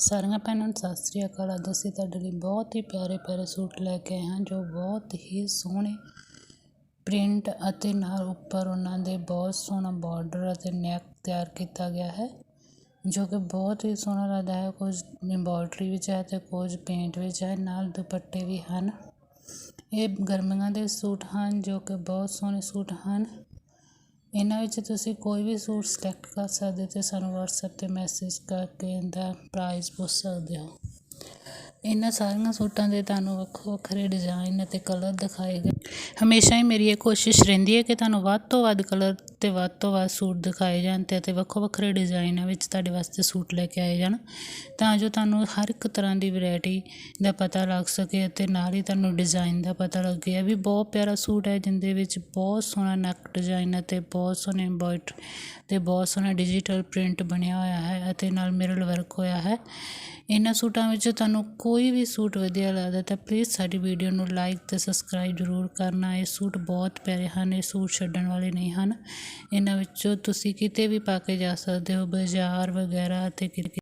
ਸਾਰੀਆਂ ਭੈਣਾਂ ਨੂੰ ਸਤਿ ਸ੍ਰੀ ਅਕਾਲ। ਅੱਜ ਅਸੀਂ ਤੁਹਾਡੇ ਲਈ ਬਹੁਤ ਹੀ ਪਿਆਰੇ ਪਿਆਰੇ ਸੂਟ ਲੈ ਕੇ ਆਏ ਹਾਂ, ਜੋ ਬਹੁਤ ਹੀ ਸੋਹਣੇ ਪ੍ਰਿੰਟ ਅਤੇ ਨਾਲ ਉੱਪਰ ਉਹਨਾਂ ਦੇ ਬਹੁਤ ਸੋਹਣਾ ਬਾਰਡਰ ਅਤੇ ਨੈਕ ਤਿਆਰ ਕੀਤਾ ਗਿਆ ਹੈ, ਜੋ ਕਿ ਬਹੁਤ ਹੀ ਸੋਹਣਾ ਲੱਗਦਾ ਹੈ। ਕੁਝ ਐਮਬੋਡਰੀ ਵਿੱਚ ਹੈ ਤੇ ਕੁਝ ਪੇਂਟ ਵਿੱਚ ਹੈ, ਨਾਲ ਦੁਪੱਟੇ ਵੀ ਹਨ। ਇਹ ਗਰਮੀਆਂ ਦੇ ਸੂਟ ਹਨ, ਜੋ ਕਿ ਬਹੁਤ ਸੋਹਣੇ ਸੂਟ ਹਨ। ਇਹਨਾਂ ਵਿੱਚ ਤੁਸੀਂ ਕੋਈ ਵੀ ਸੂਟ ਸਲੈਕਟ ਕਰ ਸਕਦੇ ਹੋ ਅਤੇ ਸਾਨੂੰ ਵਟਸਐਪ ਤੇ ਮੈਸੇਜ ਕਰਕੇ ਇਹਦਾ ਪ੍ਰਾਈਜ਼ ਪੁੱਛ ਸਕਦੇ ਹੋ। ਇਹਨਾਂ ਸਾਰੀਆਂ ਸੂਟਾਂ ਦੇ ਤੁਹਾਨੂੰ ਵੱਖੋ ਵੱਖਰੇ ਡਿਜ਼ਾਇਨ ਅਤੇ ਕਲਰ ਦਿਖਾਏ ਗਏ। ਹਮੇਸ਼ਾ ਹੀ ਮੇਰੀ ਇਹ ਕੋਸ਼ਿਸ਼ ਰਹਿੰਦੀ ਹੈ ਕਿ ਤੁਹਾਨੂੰ ਵੱਧ ਤੋਂ ਵੱਧ ਕਲਰ ਤੇ ਵੱਧ ਤੋਂ ਵੱਧ ਸੂਟ ਦਿਖਾਏ ਜਾਣ ਤੇ ਅਤੇ ਵੱਖੋ ਵੱਖਰੇ ਡਿਜ਼ਾਈਨਾਂ ਵਿੱਚ ਤੁਹਾਡੇ ਵਾਸਤੇ ਸੂਟ ਲੈ ਕੇ ਆਏ ਜਾਣ, ਤਾਂ ਜੋ ਤੁਹਾਨੂੰ ਹਰ ਇੱਕ ਤਰ੍ਹਾਂ ਦੀ ਵੈਰਾਈਟੀ ਦਾ ਪਤਾ ਲੱਗ ਸਕੇ ਅਤੇ ਨਾਲ ਹੀ ਤੁਹਾਨੂੰ ਡਿਜ਼ਾਈਨ ਦਾ ਪਤਾ ਲੱਗੇ। ਇਹ ਵੀ ਬਹੁਤ ਪਿਆਰਾ ਸੂਟ ਹੈ ਜਿਹਦੇ ਵਿੱਚ ਬਹੁਤ ਸੋਹਣਾ ਨੈਕ ਡਿਜ਼ਾਈਨ ਅਤੇ ਬਹੁਤ ਸੋਹਣੇ ਇੰਬੋਇਡ ਤੇ ਬਹੁਤ ਸੋਹਣਾ ਡਿਜੀਟਲ ਪ੍ਰਿੰਟ ਬਣਿਆ ਹੋਇਆ ਹੈ ਅਤੇ ਨਾਲ ਮਿਰਰ ਵਰਕ ਹੋਇਆ ਹੈ। ਇਹਨਾਂ ਸੂਟਾਂ ਵਿੱਚ ਤੁਹਾਨੂੰ ਕੋਈ ਵੀ ਸੂਟ ਵਧੀਆ ਲੱਗਦਾ ਤਾਂ ਪਲੀਜ਼ ਸਾਡੀ ਵੀਡੀਓ ਨੂੰ ਲਾਈਕ ਤੇ ਸਬਸਕ੍ਰਾਈਬ ਜ਼ਰੂਰ ਕਰਨਾ। ਇਹ ਸੂਟ ਬਹੁਤ ਪਿਆਰੇ ਹਨ, ਇਹ ਸੂਟ ਛੱਡਣ ਵਾਲੇ ਨਹੀਂ ਹਨ। ਇਹਨਾਂ ਵਿੱਚੋਂ ਤੁਸੀਂ ਕਿਤੇ ਵੀ ਪਾ ਕੇ ਜਾ ਸਕਦੇ ਹੋ ਬਾਜ਼ਾਰ ਵਗੈਰਾ ਅਤੇ ਕਿਤੇ